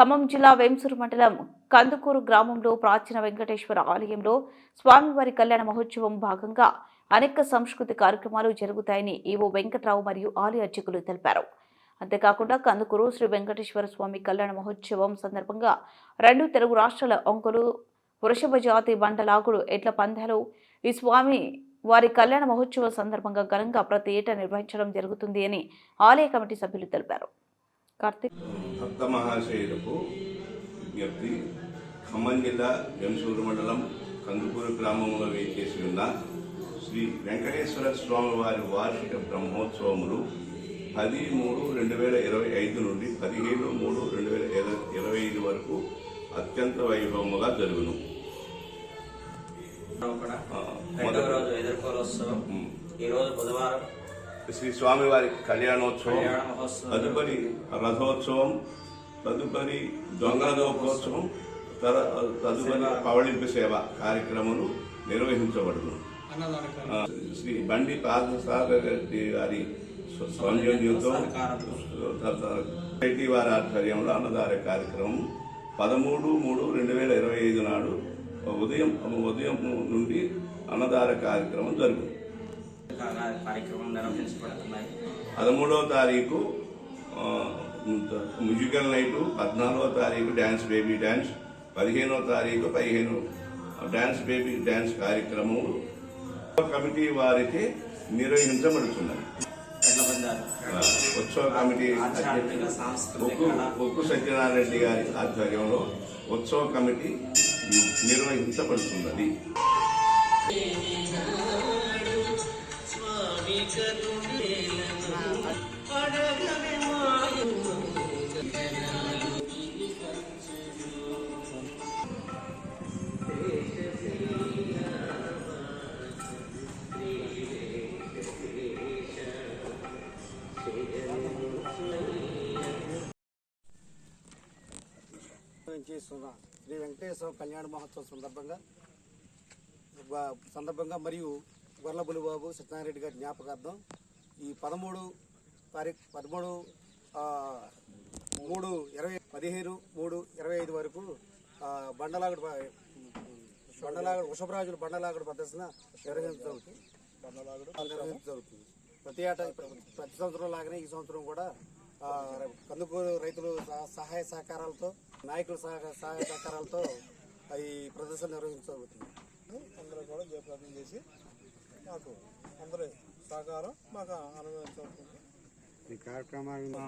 ఖమ్మం జిల్లా వేంసూరు మండలం కందుకూరు గ్రామంలో ప్రాచీన వెంకటేశ్వర ఆలయంలో స్వామివారి కళ్యాణ మహోత్సవం భాగంగా అనేక సంస్కృతి కార్యక్రమాలు జరుగుతాయని ఈవో వెంకట్రావు మరియు ఆలయ అర్చకులు తెలిపారు. అంతేకాకుండా కందుకూరు శ్రీ వెంకటేశ్వర స్వామి కళ్యాణ మహోత్సవం సందర్భంగా రెండు తెలుగు రాష్ట్రాల అంకులు వృషభ జాతి బండలాగుడు ఎడ్ల పందాలు ఈ స్వామి వారి కళ్యాణ మహోత్సవం సందర్భంగా ఘనంగా ప్రతి ఏటా నిర్వహించడం జరుగుతుంది అని ఆలయ కమిటీ సభ్యులు తెలిపారు. కార్తీక్. భక్త మహాశయులకు విజ్ఞప్తి. ఖమ్మం జిల్లా వెంసూరు మండలం కందుకూరు గ్రామంలో వేచేసి ఉన్న శ్రీ వెంకటేశ్వర స్వామి వారి వార్షిక బ్రహ్మోత్సవములు పది మూడు రెండు వేల ఇరవై ఐదు నుండి పదిహేను మూడు రెండు వేల ఇర- ఇరవై ఐదు వరకు అత్యంత వైభవముగా జరుగును. రెండవ మొదటి రోజు ఎదుర్కోలోత్సవం ఉమ్. ఈ రోజు బుధవారం శ్రీ స్వామివారి కళ్యాణోత్సవం తదుపరి రథోత్సవం తదుపరి దొంగరథోత్సవం తర- తదుపరి పవళింపు సేవ కార్యక్రమాలు నిర్వహించబడును. శ్రీ బండి పాదసాగర్ రెడ్డి గారి సౌజన్యంతో రెడ్డి వారి ఆధ్వర్యంలో అన్నదాన కార్యక్రమం పదమూడు మూడు రెండు వేల ఇరవై ఐదు నాడు ఉదయం ఉదయం నుండి అన్నదాన కార్యక్రమం జరుగుతుంది కా- కార్యక్రమం నిర్వహించబడుతున్నాయి. పదమూడవ తారీఖు మ్యూజికల్ నైట్ పద్నాలుగో తారీఖు డ్యాన్స్ బేబీ డ్యాన్స్ పదిహేనవ తారీఖు పదిహేను డ్యాన్స్ బేబీ డ్యాన్స్ కార్యక్రమం కమిటీ వారికి నిర్వహించబడుతున్నది. ఉత్సవ కమిటీ ఉక్కు సత్యనారాయణ రెడ్డి గారి ఆధ్వర్యంలో ఉత్సవ కమిటీ నిర్వహించబడుతున్నది. చేస్తున్న శ్రీ వెంకటేశ్వర కళ్యాణ మహోత్సవం సందర్భంగా సందర్భంగా మరియు గొర్లబులి బాబు సత్యనారాయణ గారి జ్ఞాపకార్థం ఈ పదమూడు తారీఖు పదమూడు మూడు ఇరవై పదిహేను మూడు ఇరవై ఐదు వరకు బండలాగుడు బండలాగుడు వృషభరాజుల బండలాగుడు ప్రదర్శన నిర్వహించబడుతుంది ప్రతి ఏటా ప్రతి సంవత్సరం లాగానే ఈ సంవత్సరం కూడా కందుకూరు రైతులు సహ- సహాయ సహకారాలతో నాయకుల సహ- సహాయ సహకారాలతో ఈ ప్రదర్శన నిర్వహించబడుతుంది అందరూ కూడా జయప్రదం చేసి మాకు అందరి సహకారం మాకు అనుభవించాలి ఈ కార్యక్రమాన్ని